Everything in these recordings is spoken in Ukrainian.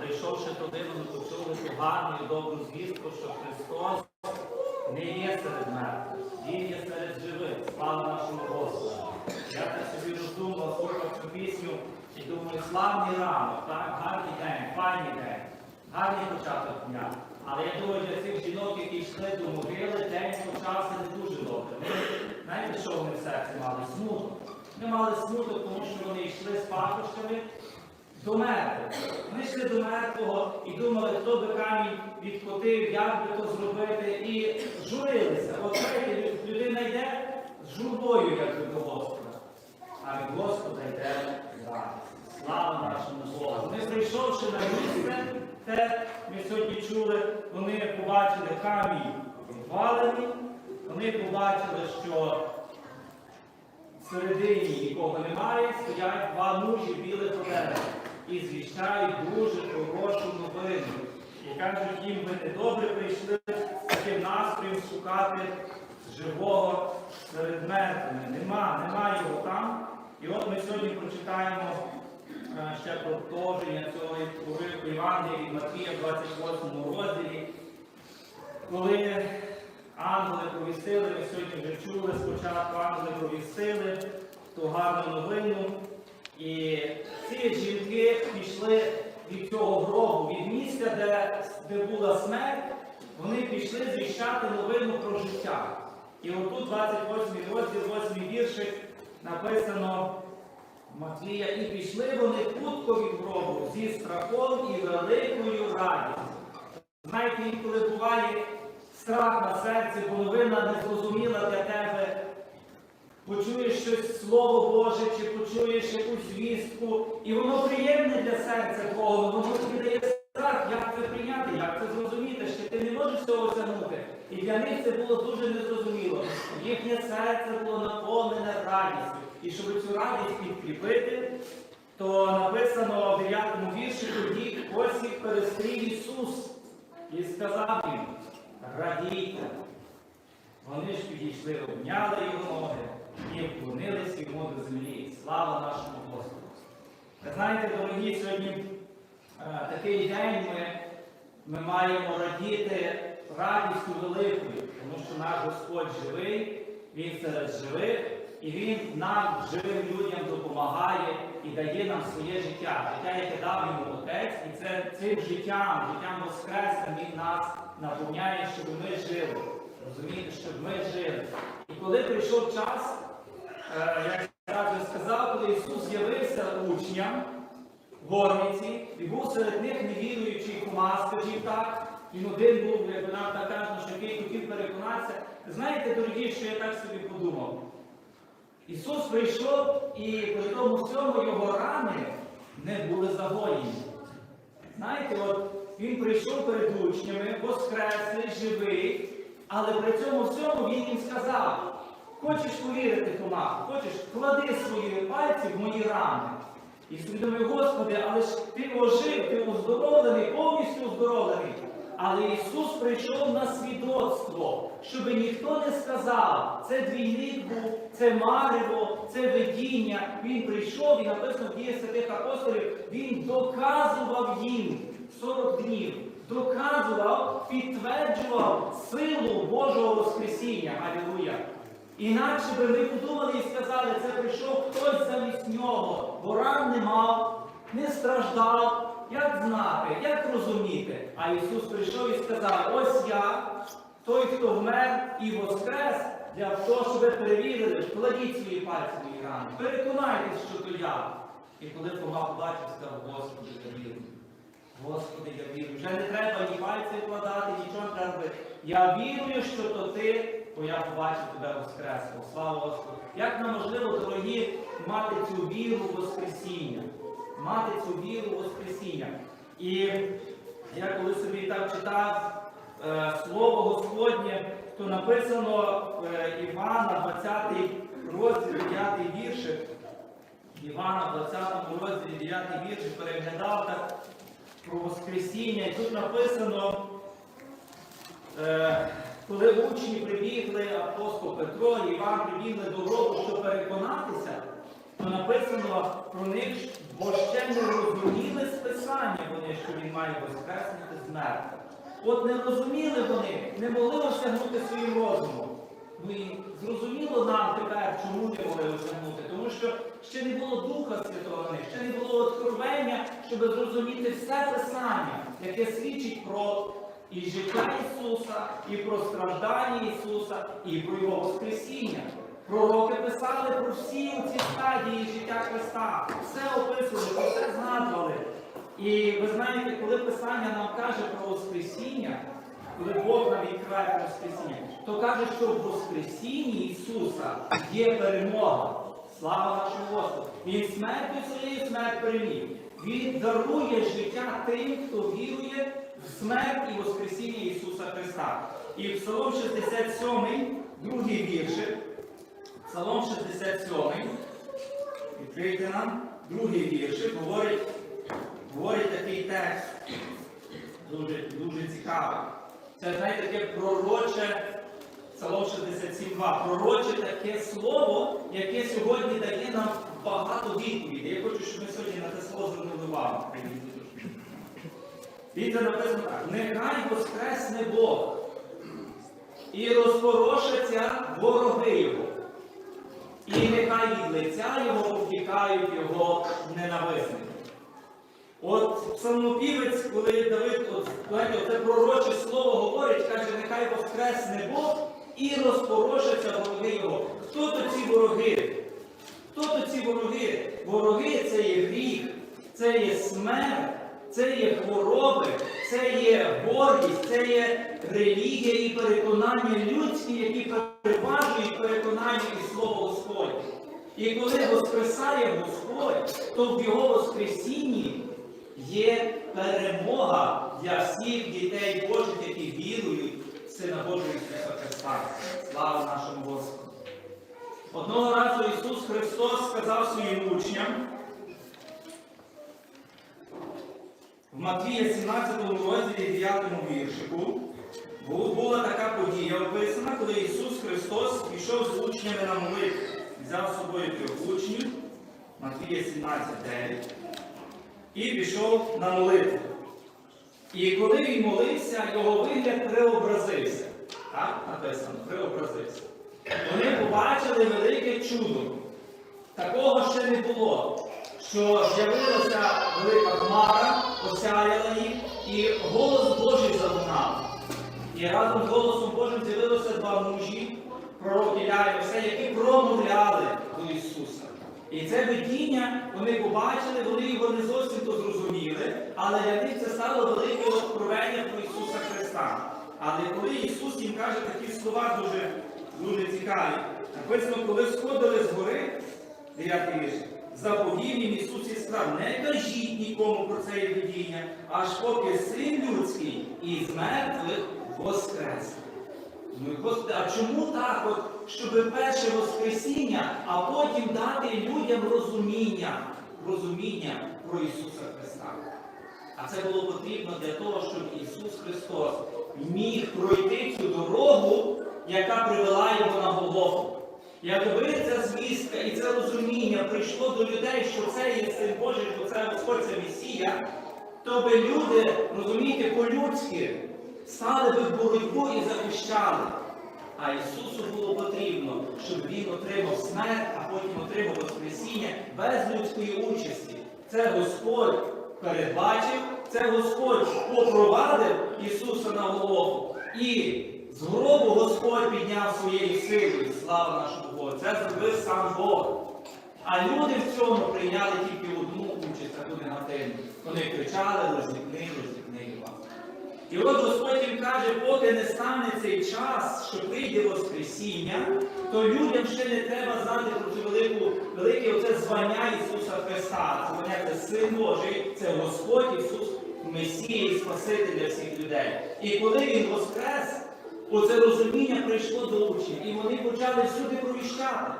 прийшовши туди, вони почули ту гарну і добру звістку, що Христос не є серед мертвих, Він є серед живих. Слава нашому Господу. Я так собі роздумав, слухав цю пісню і думаю, славний ранок, так? гарний день, файний день, гарний початок дня. Але я думаю, для цих жінок, які йшли до могили, день почався не дуже добре. Вони, знаєте, що вони в серці мали? Смуток. Вони мали смуток, тому що вони йшли з пахощами до мертвих. Вони йшли до мертвого і думали, хто би камінь відкотив, як би то зробити, і журилися. От знаєте, людина йде з журбою, як до Господа. А від Господа йде радість. Слава нашому Богу. Вони прийшовши на місце, те ми сьогодні чули, вони побачили камінь відвалений, вони побачили, що Всередині нікого немає, стоять два мужі білих одежах і звіщають дуже хорошу новину. І кажуть їм, ви недобре прийшли з таким настроєм шукати живого серед мертвими. Нема, нема його там. І от ми сьогодні прочитаємо е, ще продовження цього уривку Євангелія від Матвія в 28 розділі. Коли ангели повістили, ми сьогодні вже чули спочатку, ангели повістили ту гарну новину. І ці жінки пішли від цього гробу, від місця, де, де була смерть, вони пішли звіщати новину про життя. І отут 28 розділ, 8 віршик написано Матвія, і пішли вони хутко від гробу зі страхом і великою радістю. Знаєте, інколи буває страх на серці, бо новина незрозуміла для тебе. Почуєш щось Слово Боже, чи почуєш якусь звістку, і воно приємне для серця твого, воно тобі дає страх, як це прийняти, як це зрозуміти, що ти не можеш цього тягнути. І для них це було дуже незрозуміло. Їхнє серце було наповнене радістю. І щоб цю радість підкріпити, то написано в 9 вірші тоді ось їх перестрів Ісус і сказав їм, радійте. Вони ж підійшли, обняли його ноги і вклонились йому до землі. Слава нашому Господу! Ви знаєте, дорогі, сьогодні е, такий день ми, ми маємо радіти радістю великою, тому що наш Господь живий, Він серед живих, і Він нам, живим людям, допомагає і дає нам своє життя, життя, яке дав йому Отець, і це цим життям, життям Воскресним Він нас наповняє, щоб ми жили. Розумієте, щоб ми жили. І коли прийшов час, е, як я вже сказав, коли Ісус з'явився учням в горниці, і був серед них невіруючий Хома, скажімо так, він один був, як нам так кажуть, що який хотів переконатися. Знаєте, дорогі, що я так собі подумав? Ісус прийшов і при тому всьому його рани не були загоєні. Знаєте, от він прийшов перед учнями, воскреслий, живий, але при цьому всьому він їм сказав: хочеш повірити, Тома, хочеш, клади свої пальці в мої рани. І думаю, Господи, але ж ти ожив, ти оздоровлений, повністю оздоровлений. Але Ісус прийшов на свідоцтво, щоб ніхто не сказав, це двійник був, це марево, це видіння. Він прийшов і написано в діях святих апостолів, він доказував їм 40 днів, доказував, підтверджував силу Божого Воскресіння. Алілуя! Інакше би ми подумали і сказали, це прийшов хтось замість нього, бо ран не мав, не страждав. Як знати, як розуміти? А Ісус прийшов і сказав: ось я, той, хто вмер і воскрес, для того, щоб ви перевірили, вкладіть свої пальці в рани. Переконайтесь, що то я. І коли Фома побачив, сказав, Господи, вірю. Господи, я вірю. Вже не треба ні пальці вкладати, нічого не треба. Я вірую, що то ти, бо я побачив тебе воскресло. Слава Господу. Як нам можливо, дорогі, мати цю віру в Воскресіння? Мати цю віру Воскресіння. І я коли собі так читав е, Слово Господнє, то написано е, Івана, 20 розділ, 9 віршик. Івана, 20 розділі 9 вірш, переглядав так про Воскресіння. І тут написано, е, коли учні прибігли, апостол Петро і Іван прибігли до гробу, щоб переконатися, то написано про них, бо ще не розуміли списання вони, що він має воскреснути з мертвих. От не розуміли вони, не могли осягнути своїм розумом. Ну і зрозуміло нам тепер, чому не могли осягнути, тому що ще не було Духа Святого в них, ще не було откровення, щоб зрозуміти все Писання, яке свідчить про і життя Ісуса, і про страждання Ісуса, і про Його Воскресіння. Пророки писали про всі ці стадії життя Христа. Все описували, все згадували. І ви знаєте, коли Писання нам каже про Воскресіння, коли Бог нам відкриває Воскресіння, то каже, що в Воскресінні Ісуса є перемога. Слава нашому Господу! Він смертю своєю смерть переміг. Він дарує життя тим, хто вірує в смерть і Воскресіння Ісуса Христа. І в Псалом 67, другий віршик, Псалом 67, відкрийте нам, другий віршик, говорить, говорить такий текст, дуже, дуже цікавий. Це, знаєте, таке пророче, Псалом 67.2, пророче таке слово, яке сьогодні дає нам багато відповідей. Я хочу, щоб ми сьогодні на це слово звернули увагу. Дивіться, написано так, нехай воскресне Бог і розпорошаться вороги його. І нехай від лиця його повтікають його ненависники. От псалмопівець, коли Давид, от, знаєте, це пророче слово говорить, каже, нехай воскресне Бог і розпорошаться вороги його. Хто то ці вороги? Хто то ці вороги? Вороги це є гріх, це є смерть, це є хвороби, це є гордість, це є релігія і переконання людські, які переважують переконання і слово Господнє. І коли воскресає Господь, то в Його Воскресінні є перемога для всіх дітей Божих, які вірують в Сина Божого Ісуса Христа. Слава нашому Господу! Одного разу Ісус Христос сказав своїм учням в Матвія 17 розділі 9 віршику. Була така подія описана, коли Ісус Христос пішов з учнями на молитву. Взяв з собою трьох учнів, Матвія 17,9, і пішов на молитву. І коли він молився, його вигляд преобразився. Так, написано, преобразився. Вони побачили велике чудо. Такого ще не було, що з'явилася велика хмара, осяяла їх, і голос Божий залунав. І разом з голосом Божим з'явилося два мужі, пророк Ілля і все, які промовляли до Ісуса. І це видіння вони побачили, вони його не зовсім то зрозуміли, але для них це стало велике откровення про Ісуса Христа. Але коли Ісус їм каже такі слова дуже, дуже цікаві, написано, коли сходили з гори, 9 вірш, заповів їм Ісус і сказав, не кажіть нікому про це видіння, аж поки син людський із мертвих воскресне. Ну, Господи, а чому так, от, щоб перше Воскресіння, а потім дати людям розуміння, розуміння про Ісуса Христа? А це було потрібно для того, щоб Ісус Христос міг пройти цю дорогу, яка привела його на Голгофу. Якби ця звістка і це розуміння прийшло до людей, що це є Син Божий, що це Господь це Месія, то би люди, розумієте, по-людськи стали би в боротьбу і захищали. А Ісусу було потрібно, щоб Він отримав смерть, а потім отримав Воскресіння без людської участі. Це Господь передбачив, це Господь попровадив Ісуса на голову. І з гробу Господь підняв своєю силою. Слава нашому Богу. Це зробив сам Бог. А люди в цьому прийняли тільки одну участь, таку негативну. Вони кричали, роздікни, роздікни вас. І от Господь їм каже, поки не стане цей час, що прийде Воскресіння, то людям ще не треба знати про цю велику, велике оце звання Ісуса Христа. Це звання це Син Божий, це Господь Ісус, Спаситель для всіх людей. І коли Він воскрес, оце розуміння прийшло до учнів, і вони почали всюди провіщати.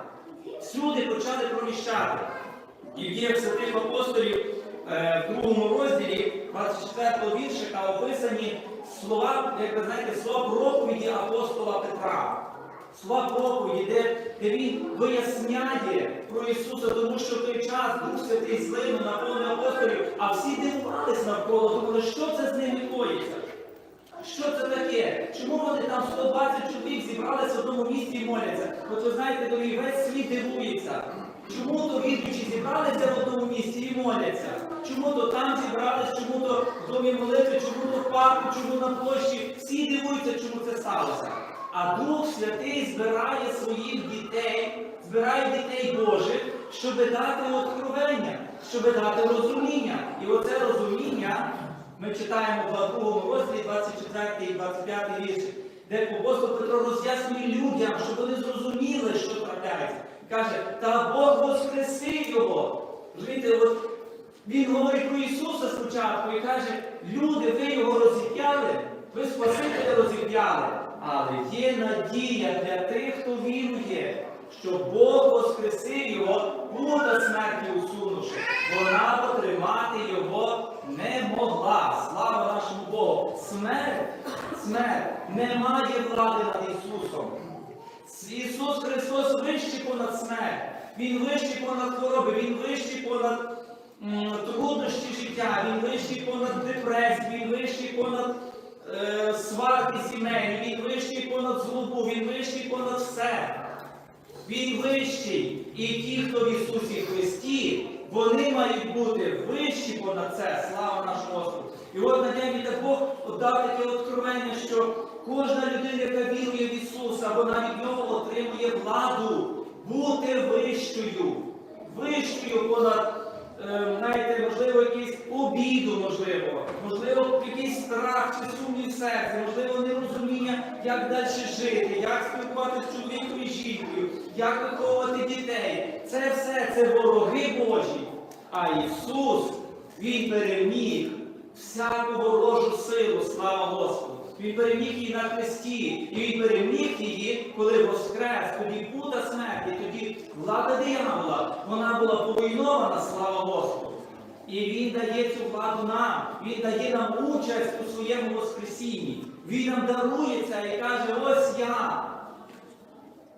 Всюди почали провіщати. І в діях святих апостолів е, в другому розділі 24 віршика описані слова, як ви знаєте, слова проповіді апостола Петра. Слова проповіді, де, де він виясняє про Ісуса, тому що в той час Дух Святий злинув на повне апостолів, а всі дивувались навколо, думали, що це з ними коїться. Що це таке? Чому вони там 120 чоловік зібралися в одному місці і моляться? От ви знаєте, дорогі, весь світ дивується. Чому то віруючі зібралися в одному місці і моляться? Чому то там зібрались, чому то в домі молитви, чому то в парку, чому на площі? Всі дивуються, чому це сталося. А Дух Святий збирає своїх дітей, збирає дітей Божих, щоб дати откровення, щоб дати розуміння. І оце розуміння ми читаємо в другому розділі 24 і 25 вірш, де апостол Петро роз'яснює людям, щоб вони зрозуміли, що трапляється. Каже, та Бог воскресив його. Розумієте, от він говорить про Ісуса спочатку і каже, люди, ви його розіп'яли, ви Спасителя розіп'яли. Але є надія для тих, хто вірує, що Бог воскресив його, пута смерті усунувши. Вона потримати його не могла. Слава нашому Богу! Смерть, смерть не має влади над Ісусом. Ісус Христос вищий понад смерть. Він вищий понад хвороби, Він вищий понад труднощі життя, Він вищий понад депресію, Він вищий понад е, сварки сімейні, Він вищий понад злобу, Він вищий понад все. Він вищий. І ті, хто в Ісусі Христі, вони мають бути вищі понад це. Слава нашому Господу. І от на від Бог дав таке откровення, що кожна людина, яка вірує в Ісуса, вона від нього отримує владу бути вищою. Вищою понад, е, знаєте, можливо, якийсь обіду, можливо, можливо, якийсь страх чи сумнів в серці, можливо, нерозуміння, як далі жити, як спілкуватися з чоловіком і жінкою, як виховувати дітей. Це все це вороги Божі. А Ісус, Він переміг всяку ворожу силу, слава Господу. Він переміг її на хресті, і він переміг її, коли воскрес, тоді пута смерті, тоді влада диявола, вона була повойнована, слава Господу. І Він дає цю владу нам, Він дає нам участь у своєму Воскресінні. Він нам дарує це і каже, ось я,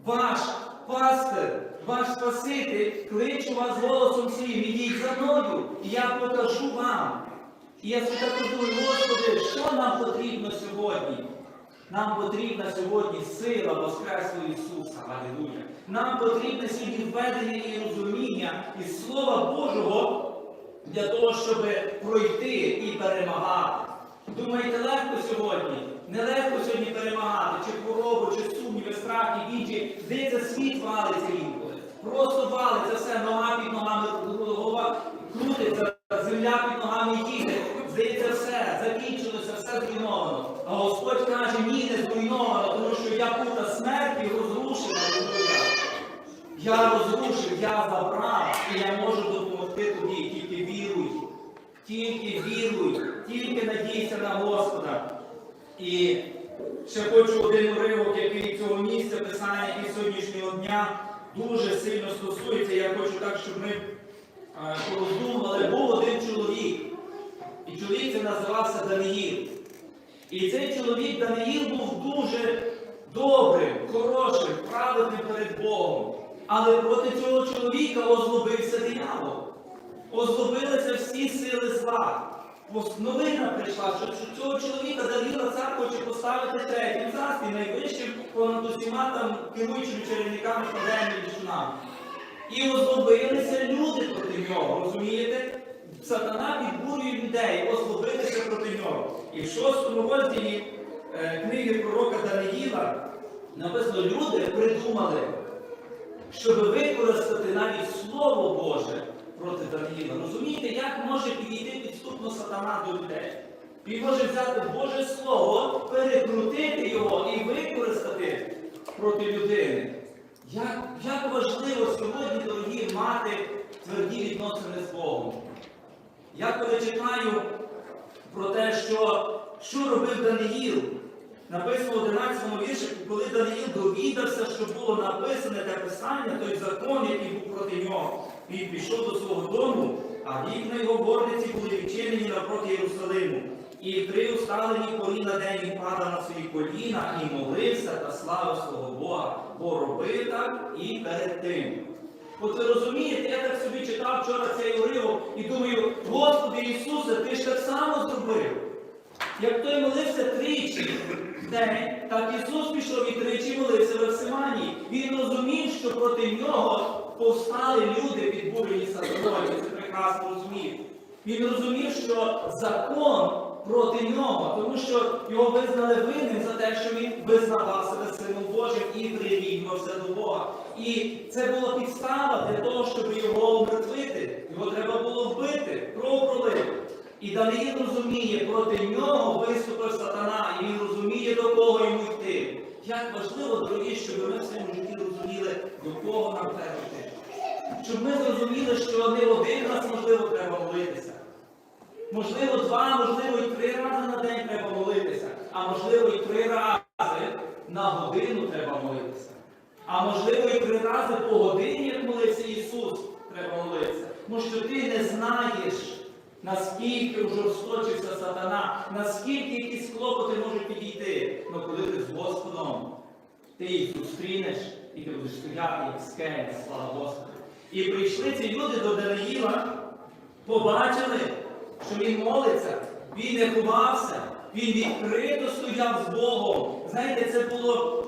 ваш пастир, ваш Спаситель, кличу вас голосом своїм, ідіть за мною, і я покажу вам. І я так думаю, Господи, що нам потрібно сьогодні? Нам потрібна сьогодні сила Воскреслого Ісуса. Алілуя. Нам потрібне сьогодні введення і розуміння із Слова Божого для того, щоб пройти і перемагати. Думаєте, легко сьогодні? Нелегко сьогодні перемагати, чи хворобу, чи сумніви, страх і вічі. Здається, світ валиться інколи. Просто валиться все, нога під ногами, голова крутиться, земля під ногами їде. Здається, все, закінчилося, все зруйновано. А Господь каже, ні, не зруйновано, тому що я пута смерті розрушена. Я розрушив, я забрав, і я можу допомогти тобі, тільки віруй. Тільки віруй, тільки надійся на Господа. І ще хочу один уривок, який цього місця писання і сьогоднішнього дня дуже сильно стосується. Я хочу так, щоб ми е, пороздумували. Був один чоловік. І чоловік це називався Даниїл. І цей чоловік Даниїл був дуже добрим, хорошим, праведним перед Богом. Але проти цього чоловіка озлобився диявол. Озлобилися всі сили зла. Новина прийшла, що цього чоловіка Даниїла цар хоче поставити третім царстві, найвищим понад усіма там керуючими чарівниками Фадеями і Вішунами. І озлобилися люди проти нього, розумієте? Сатана підбурює людей, озлобитися проти нього. І в шостому розділі е, книги пророка Даниїла написано, люди придумали, щоб використати навіть Слово Боже проти Даниїла. Розумієте, як може підійти підступно сатана до людей? Він може взяти Боже Слово, перекрутити його і використати проти людини. Як, як важливо сьогодні, дорогі, мати тверді відносини з Богом. Я коли читаю про те, що, що робив Даниїл, написано в 11 вірші, коли Даниїл довідався, що було написане те писання, той закон, який був проти нього, він пішов до свого дому, а вікна його горниці були відчинені навпроти Єрусалиму. І три усталені порі на день він падав на свої коліна і молився та славив свого Бога, бо робив так і перед тим. От ви розумієте, я так собі читав вчора цей уривок і думаю, Господи Ісусе, ти ж так само зробив. Як той молився тричі в день, так Ісус пішов і тричі молився в Евсиманії. Він розумів, що проти нього повстали люди, підбурені сатаною. Прекрасно розумів. Він розумів, що закон проти нього, тому що його визнали винним за те, що він визнавав себе сином Божим і прирівнювався до Бога. І це була підстава для того, щоб його умертвити. Його треба було вбити, кров. І Даниїл розуміє, проти нього виступив сатана, і він розуміє, до кого йому йти. Як важливо, дорогі, щоб ми в своєму житті розуміли, до кого нам треба йти. Щоб ми зрозуміли, що не один раз, можливо, треба молитися. Можливо, два, можливо, і три рази на день треба молитися, а можливо, і три рази на годину треба молитися. А можливо, і три рази по годині, як молився Ісус, треба молитися. Тому що ти не знаєш, наскільки ужорсточився сатана, наскільки якісь клопоти можуть підійти. Ну коли ти з Господом, ти їх зустрінеш і ти будеш стояти, як скеля, слава Господу. І прийшли ці люди до Даниїла, побачили, що він молиться, він не ховався, він відкрито стояв з Богом. Знаєте, це було,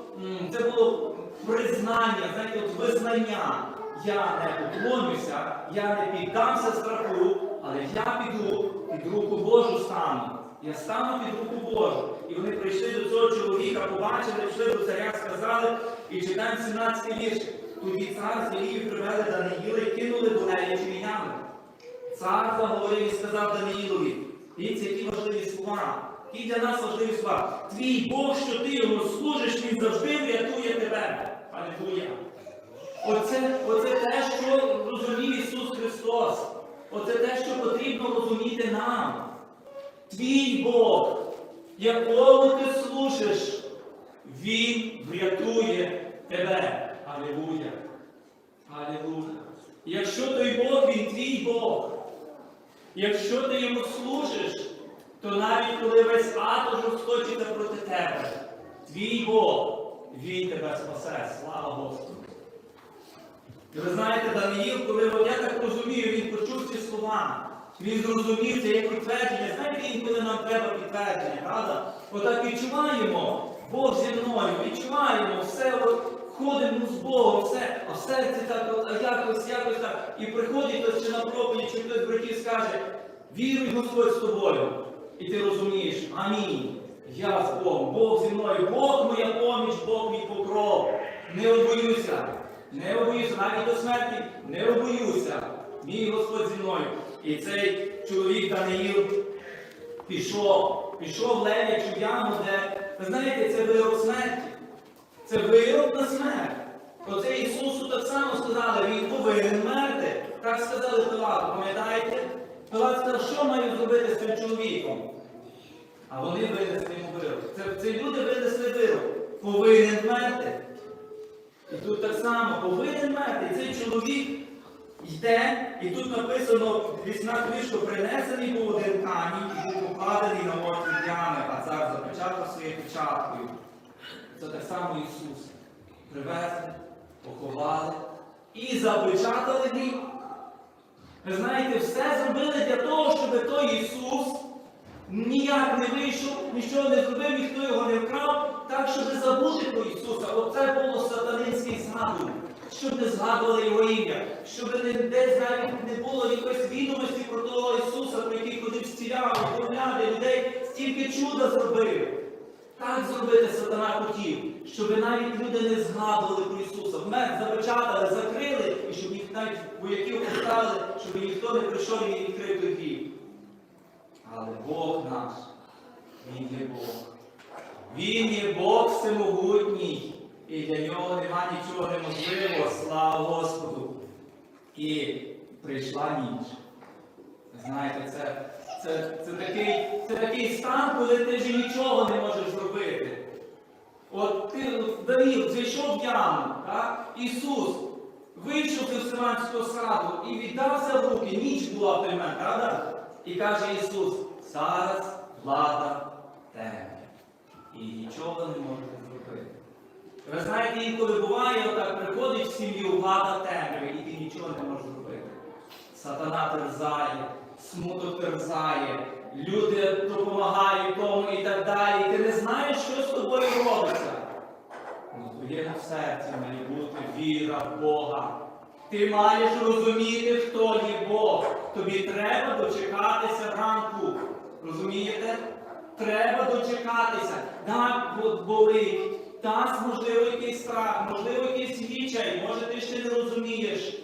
це було признання, знаєте, от визнання. Я не поклонюся, я не піддамся страху, але я піду під руку Божу стану. Я стану під руку Божу. І вони прийшли до цього чоловіка, побачили, йшли до царя, сказали, і читаємо 17 вірш. Тоді цар з Ілією привели Даниїла і кинули до неї чиїнями. Цар заговорив і сказав Даниїлові, дивіться, які важливі слова. Які для нас важливі слова. Твій Бог, що ти йому служиш, він завжди врятує тебе. Алілуя. Оце, оце те, що розумів Ісус Христос. Оце те, що потрібно розуміти нам. Твій Бог, якому ти служиш, Він врятує тебе. Алілуя. Алілуя. Якщо той Бог, він твій Бог. Якщо ти йому служиш, то навіть коли весь ад жорсточиться проти тебе, твій Бог, він тебе спасе. Слава Господу. І ви знаєте, Даниїл, коли я так розумію, він почув ці слова. Він зрозумів це як підтвердження. Знаєте, інколи нам треба підтвердження, правда? Отак відчуваємо, Бог зі мною, відчуваємо, все от, ходимо з Богом, все, а в серці так, от, якось, якось так. І приходить хтось чи на проповідь, чи хтось братів скаже, віруй Господь з тобою. І ти розумієш, амінь. Я з Богом, Бог зі мною, Бог моя поміч, Бог мій покров. Не обоюся. Не обоюся, навіть до смерті не обоюся. Мій Господь зі мною. І цей чоловік Даниїл пішов, пішов в лев'ячу яму, де, ви знаєте, це вирок смерті. Це вирок на смерть. Оце Ісусу так само сказали, він повинен мерти. Так сказали Пилату, пам'ятаєте? Пилат сказав, що маю зробити з цим чоловіком? А вони винесли йому вирок. Це, це люди винесли вирок. Повинен мерти. І тут так само повинен мерти. Цей чоловік йде, і тут написано вісна книжка, принесений був один камінь і був покладений на морці ями, а цар запечатав своєю печаткою. Це так само Ісус. Привезли, поховали і запечатали гріх. Ви знаєте, все зробили для того, щоб той Ісус ніяк не вийшов, нічого не зробив, ніхто його не вкрав, так, щоб забути про Ісуса. Оце було сатанинський згадування. Щоб не згадували його ім'я, щоб не, десь навіть не було якоїсь відомості про того Ісуса, про який ходив зціляв, оформляти людей, стільки чуда зробив. Так зробити сатана хотів, щоб навіть люди не згадували про Ісуса. Вмер запечатали, закрили, і щоб їх навіть вояків поставили, щоб ніхто не прийшов і відкрив той гріх. Але Бог наш, Він є Бог. Він є Бог всемогутній, і для нього нема нічого неможливого, слава Господу. І прийшла ніч. Знаєте, це, це, це, такий, це такий стан, коли ти вже нічого не можеш зробити. От ти Данил зайшов в яму, так? Ісус вийшов з Гефсиманського саду і віддався в руки, ніч була той правда? І каже Ісус, зараз влада темряви. І нічого не можете зробити. Ви знаєте, інколи буває, отак приходить в сім'ю влада темряви, і ти нічого не можеш зробити. Сатана терзає, смуток терзає, люди допомагають тому і так далі. Ти не знаєш, що з тобою робиться. Ну, твоєму серці має бути віра в Бога. Ти маєш розуміти, хто є Бог. Тобі треба дочекатися ранку. Розумієте? Треба дочекатися. Так болить. Так, можливо, якийсь страх, можливо, якийсь відчай, може ти ще не розумієш.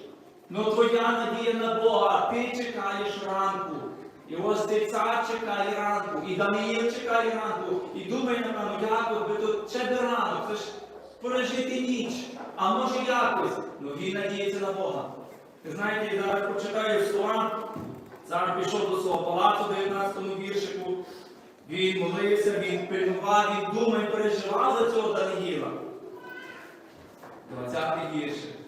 Ну твоя надія на Бога, ти чекаєш ранку. І ось цар чекає ранку, і Даниїл чекає ранку, і думає, напевно, як би тут ще до ранок, це ж пережити ніч. А може якось. Ну він надіється на Бога. Ви знаєте, я зараз почитаю слова. Зараз пішов до свого палацу, 19 віршику. Він молився, він пильнував, він думав, переживав за цього Даниїла. 20 віршик.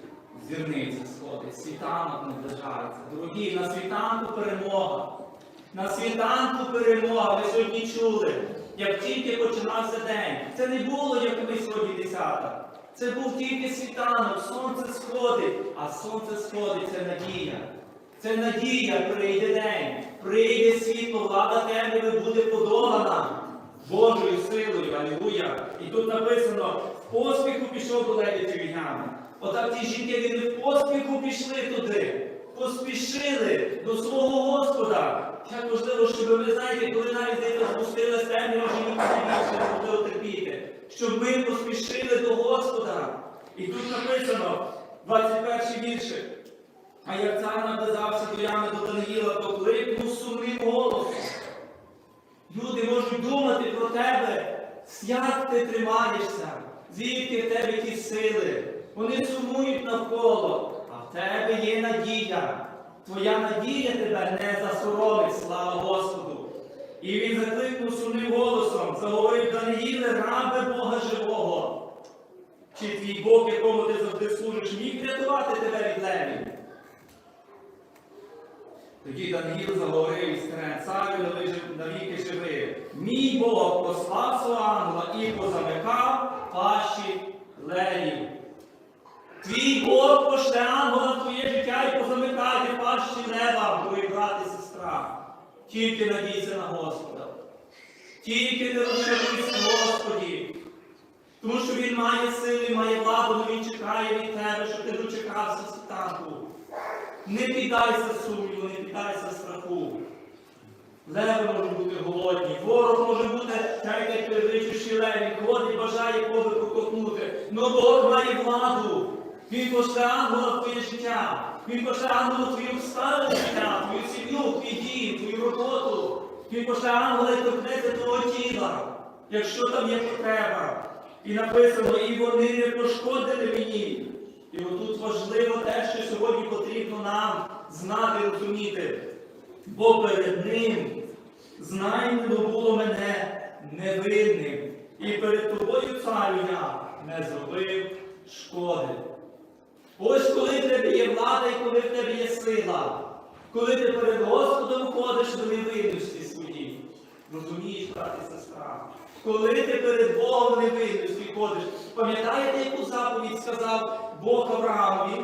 Зірниця сходить, світанок наближається. Дорогі, на світанку перемога. На світанку перемога. Ви сьогодні чули, як тільки починався день. Це не було, як ми сьогодні десята. Це був тільки світанок, сонце сходить, а сонце сходить це надія. Це надія, прийде день, прийде світло, влада темряви буде подолана Божою силою, алілуя. І тут написано, в поспіху пішов до лебедів ями. Отак ті жінки вони в поспіху пішли туди, поспішили до свого Господа. Як важливо, щоб ви знаєте, коли навіть десь спустилась темрява, ніколи більше не можливо терпіти. Щоб ми поспішили до Господа. І тут написано, 21 віршик. А як цар наблизався до ями до Даниїла, то кликнув сумним голосом. Люди можуть думати про тебе, як ти тримаєшся, звідки в тебе ті сили. Вони сумують навколо, а в тебе є надія. Твоя надія тебе не засоромить, слава Господу. І він закликнув сумним голосом, заговорив Даниїле, рабе Бога живого. Чи твій Бог, якому ти завжди служиш, міг врятувати тебе від левів? Тоді Даниїл заговорив із царю навіки живи. Мій Бог послав свого ангела і позамикав пащі левів. Твій Бог пошле ангела твоє життя і позамикає пащі лева, твої брат і сестра. Тільки надійся на Господа. Тільки не розчаруйся, Господі. Тому що Він має сили, має владу, але Він чекає від тебе, щоб ти дочекався світанку. Не піддайся сумніву, не піддайся страху. Леви можуть бути голодні, ворог може бути, як кричущий леві, ходить, бажає кого прокопнути. Но Бог має владу. Він пошле ангела в твоє життя. Він пошле ангела в твою обставину життя, твою сім'ю, твій дім, твою роботу. Він пошле ангела і торкнеться твого тіла, якщо там є потреба. І написано, і вони не пошкодили мені. І отут важливо те, що сьогодні потрібно нам знати і розуміти. Бо перед ним знайдено було мене невинним. І перед тобою, царю, я не зробив шкоди. Ось коли в тебе є влада і коли в тебе є сила, коли ти перед Господом ходиш до невинності своїй. Розумієш, брат і сестра? Коли ти перед Богом невинності ходиш, пам'ятаєте, яку заповідь сказав Бог Авраамові?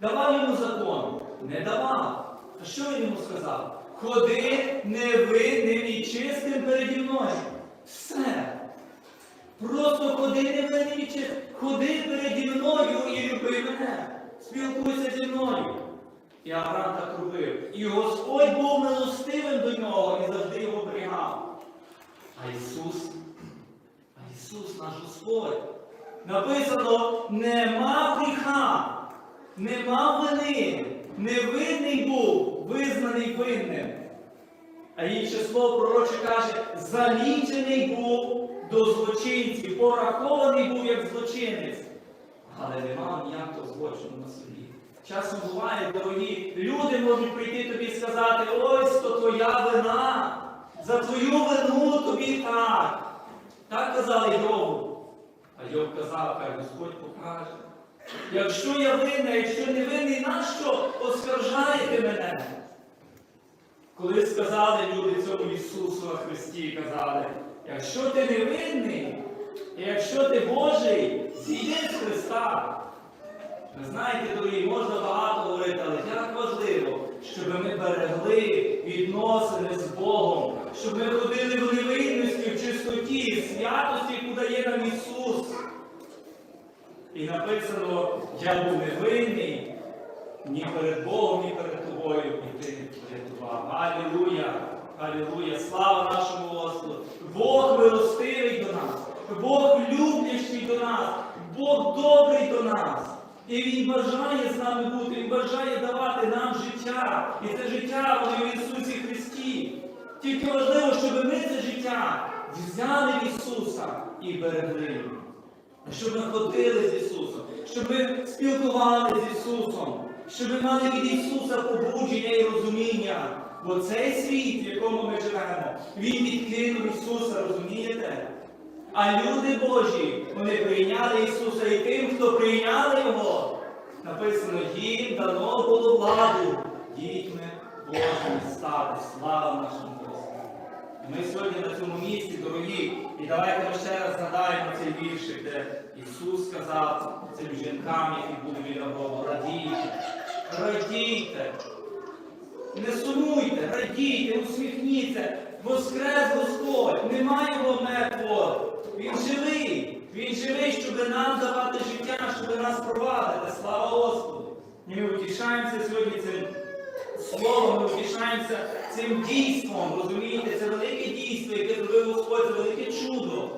Давав йому закон? Не давав. А що він йому сказав? Ходи невинним і чистим переді мною. Все. Просто ходи і чистим. Ходи переді мною і люби мене. Спілкуйся зі мною. І Авраам так робив. І Господь був милостивим до нього і завжди його оберігав. А Ісус, а Ісус наш Господь. Написано, нема гріха, нема вини, невинний був, визнаний винним. А інше слово пророче каже, залічений був до злочинців, порахований був як злочинець. Але нема ніякого злочину на собі. Часом буває, дорогі, люди можуть прийти тобі і сказати, ось то твоя вина, за твою вину тобі так. Так казали Йову. А Йов казав, хай Господь покаже. Якщо я винна, якщо не винний, нащо оскаржаєте мене? Коли сказали люди цьому Ісусу на Христі, казали, якщо ти невинний, якщо ти Божий, зійди з Христа. Ви знаєте, дорогі, можна багато говорити, але як важливо, щоб ми берегли відносини з Богом, щоб ми ходили в невинності, в чистоті, в святості, яку дає нам Ісус. І написано, я був невинний ні перед Богом, ні перед тобою, і ти врятував. Алілуя! Алілуя! Слава нашому Господу! Бог милостивий до нас, Бог люблячий до нас, Бог добрий до нас. І Він бажає з нами бути, Він бажає давати нам життя. І це життя воно в Ісусі Христі. Тільки важливо, щоб ми це життя взяли в Ісуса і берегли. Щоб ми ходили з Ісусом, щоб ми спілкувалися з Ісусом, щоб ми мали від Ісуса побудження і розуміння. Бо цей світ, в якому ми живемо, Він відкинув Ісуса, розумієте? А люди Божі, вони прийняли Ісуса і тим, хто прийняли Його, написано, їм дано було владу дітьми Божими стати. Слава нашому! І Ми сьогодні на цьому місці, дорогі, і давайте ми ще раз згадаємо цей віршик, де Ісус сказав цим жінкам, які були біля Бога, радійте, радійте, не сумуйте, радійте, усміхніться, воскрес Господь, немає його мертвого, Він живий, Він живий, щоб нам давати життя, щоб нас провадити. Слава Господу! Ми утішаємося сьогодні цим словом, ми утішаємося цим дійством, розумієте, це велике дійство, яке зробив Господь, це велике чудо.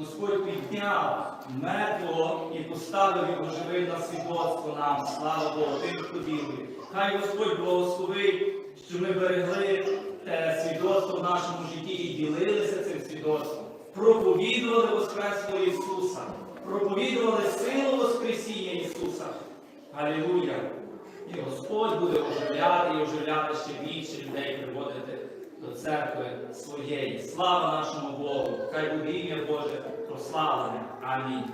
Господь підняв мертвого і поставив його живим на свідоцтво нам. Слава Богу, тим, хто вірує. Хай Господь благословить, що ми берегли те свідоцтво в нашому житті і ділилися цим свідоцтвом. Проповідували Воскресло Ісуса, проповідували силу Воскресіння Ісуса. Алілуя! І Господь буде оживляти і оживляти ще більше людей приводити до церкви своєї. Слава нашому Богу! Хай буде ім'я Боже прославлене. Амінь.